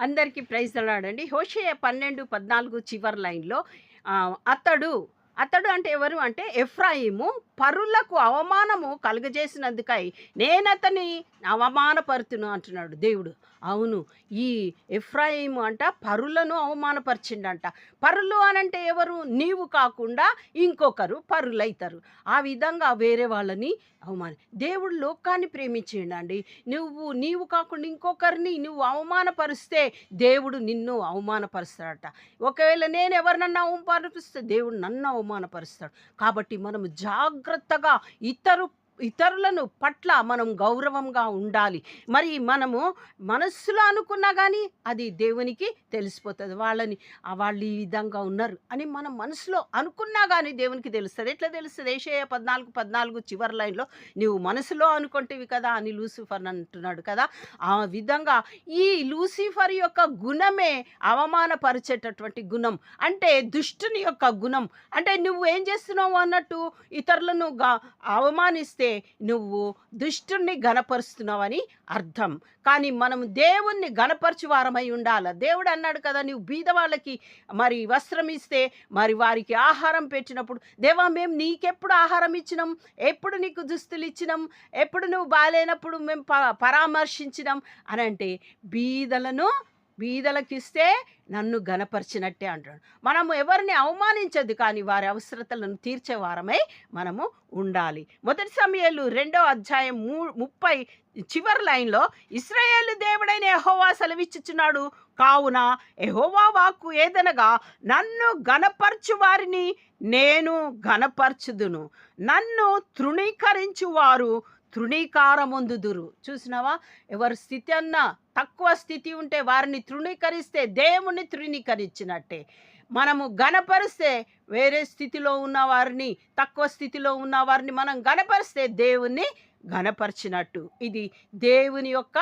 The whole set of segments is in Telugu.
అందరికీ ప్రైజ్ అలాడండి హోషేయ పన్నెండు పద్నాలుగు చివరి లైన్లో అతడు అతడు అంటే ఎవరు అంటే ఎఫ్రాయిము. పరులకు అవమానము కలుగజేసినందుకై నేను అతని అవమానపరుతును అంటున్నాడు దేవుడు. అవును ఈ ఎఫ్రాయిము అంట పరులను అవమానపరిచిండంట. పరులు అనంటే ఎవరు? నీవు కాకుండా ఇంకొకరు పరులైతారు. ఆ విధంగా వేరే వాళ్ళని అవమాన దేవుడు లోకాన్ని ప్రేమించిండండి. నువ్వు నీవు కాకుండా ఇంకొకరిని నువ్వు అవమానపరిస్తే దేవుడు నిన్ను అవమానపరుస్తాడట. ఒకవేళ నేను ఎవరినన్నా అవమానపరిస్తే దేవుడు నన్ను అవమానపరుస్తాడు. కాబట్టి మనము జాగ్రత్తగా ఇతరు ఇతరులను పట్ల మనం గౌరవంగా ఉండాలి. మరి మనము మనస్సులో అనుకున్నా కానీ అది దేవునికి తెలిసిపోతుంది. వాళ్ళని వాళ్ళు ఈ విధంగా ఉన్నారు అని మనం మనసులో అనుకున్నా కానీ దేవునికి తెలుస్తుంది. ఎట్లా తెలుస్తుంది? ఏషయ పద్నాలుగు పద్నాలుగు చివరి లైన్లో నీవు మనసులో అనుకుంటేవి కదా అని లూసిఫర్ అంటున్నాడు కదా. ఆ విధంగా ఈ లూసిఫర్ యొక్క గుణమే అవమానపరిచేటటువంటి గుణం. అంటే దుష్టుని యొక్క గుణం. అంటే నువ్వు ఏం చేస్తున్నావు అన్నట్టు ఇతరులను గా అవమానిస్తే నువ్వు దుష్టుణ్ణి గనపరుస్తున్నావని అర్థం. కానీ మనం దేవుణ్ణి గనపరచువారమై వారమై దేవుడు అన్నాడు కదా నువ్వు బీద వాళ్ళకి మరి వస్త్రం ఇస్తే మరి వారికి ఆహారం పెట్టినప్పుడు దేవా మేము నీకెప్పుడు ఆహారం ఇచ్చినాం? ఎప్పుడు నీకు దుస్తులు ఇచ్చినాం? ఎప్పుడు నువ్వు బాగాలేనప్పుడు మేము ప పరామర్శించినాం? అని అంటే బీదలను బీదలకు ఇస్తే నన్ను గనపరిచినట్టే అంటాడు మనము ఎవరిని అవమానించదు కానీ వారి అవసరతలను తీర్చే వారమై మనము ఉండాలి. మొదటి సమయాలు రెండో అధ్యాయం మూ ముప్పై చివరి లైన్లో ఇస్రాయేల్ దేవుడైన ఎహోవా సెలవిచ్చుచున్నాడు. కావున ఎహోవా వాక్కు ఏదనగా నన్ను గనపరచు వారిని నేను గనపరచుదును నన్ను తృణీకరించు వారు తృణీకారమొందుదురు. చూసినావా? ఎవరి స్థితి అన్నా తక్కువ స్థితి ఉంటే వారిని తృణీకరిస్తే దేవుని తృణీకరించినట్టే. మనము గణపరిస్తే వేరే స్థితిలో ఉన్న వారిని తక్కువ స్థితిలో ఉన్న వారిని మనం గనపరిస్తే దేవుణ్ణి ఘనపరిచినట్టు ఇది దేవుని యొక్క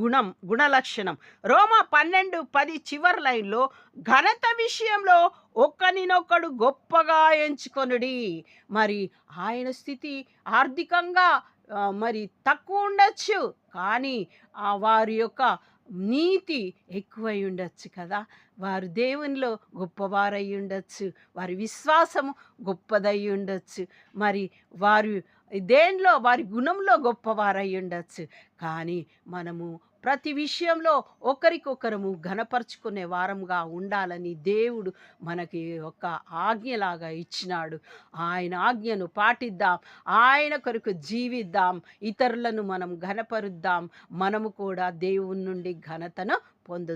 గుణం గుణలక్షణం. రోమ పన్నెండు పది చివరి లైన్లో ఘనత విషయంలో ఒక్కనినొక్కడు గొప్పగా ఎంచుకొనుడి. మరి ఆయన స్థితి ఆర్థికంగా మరి తక్కువ ఉండొచ్చు కానీ ఆ వారి యొక్క నీతి ఎక్కువై ఉండొచ్చు కదా. వారు దేవునిలో గొప్పవారై ఉండొచ్చు వారి విశ్వాసము గొప్పదై ఉండొచ్చు. మరి వారు దేనిలో వారి గుణంలో గొప్పవారై ఉండొచ్చు. కానీ మనము ప్రతి విషయంలో ఒకరికొకరము ఘనపరుచుకునే వారంగా ఉండాలని దేవుడు మనకి ఒక ఆజ్ఞలాగా ఇచ్చినాడు. ఆయన ఆజ్ఞను పాటిద్దాం ఆయన కొరకు జీవిద్దాం ఇతరులను మనం ఘనపరుద్దాం. మనము కూడా దేవుని నుండి ఘనతను పొందు